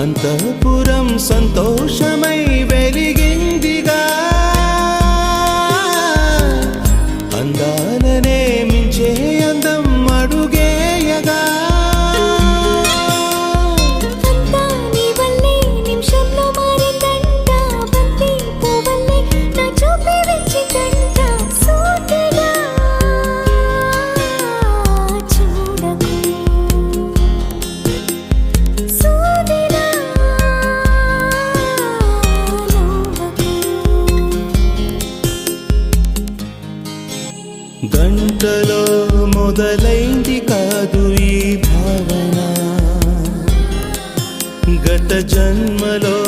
అంతఃపురం సంతోషమై వెలిగి గంటలో మొదలైంది కాదు ఈ భావన. గత జన్మలో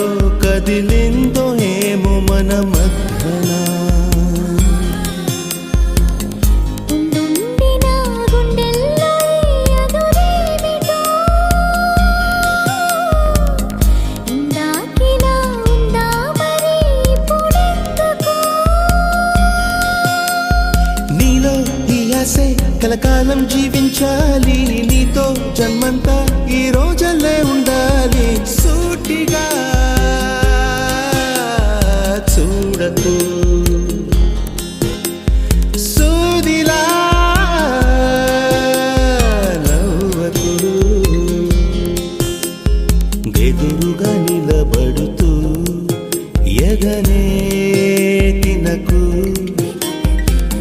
కలకాలం జీవించాలి. నీతో జన్మంతా ఈ రోజల్లే ఉండాలి. సూటిగా చూడకు. సూదిలా నవ్వకు. ఎదురుగా నిలబడుతూ ఎగనే తినకు.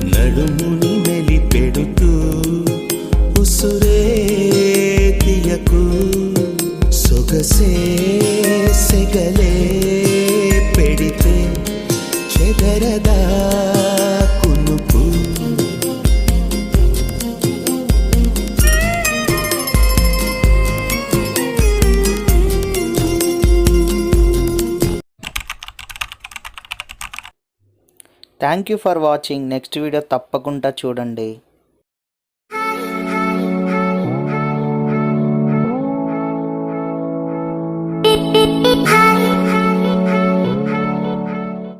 నడుముని సొగసే సెగలే పెడితే చెదరదా కునుకు thank you for watching next video తప్పకుండా చూడండి.